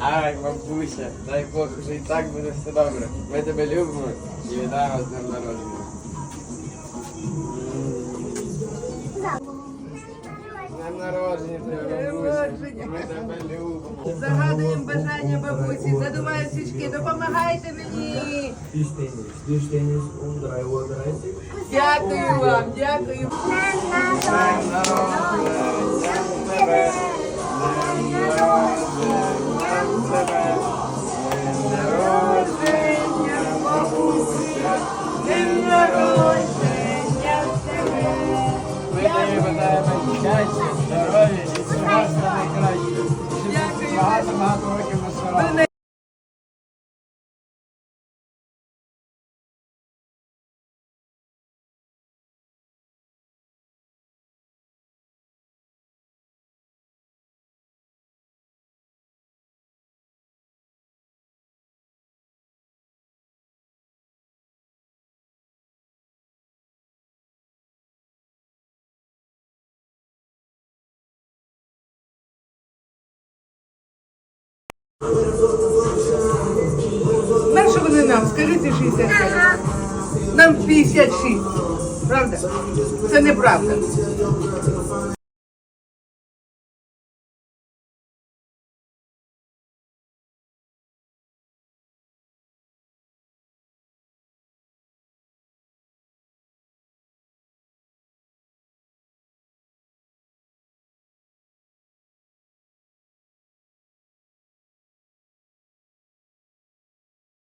Ай, бабуся, дай Бог, вже і так буде все добре. Ми тебе любимо і вітаємо з днем народження. Днем народження, тебе. Ми тебе любимо. Загадуємо бажання бабусі, задуваю свічки, допомагайте мені. Vier steentjes, omdraaien, omdraaien. Дякую вам, дякую. Днем народження На вони нам? Скажіть 65. Нам 56. Правда? Це неправда.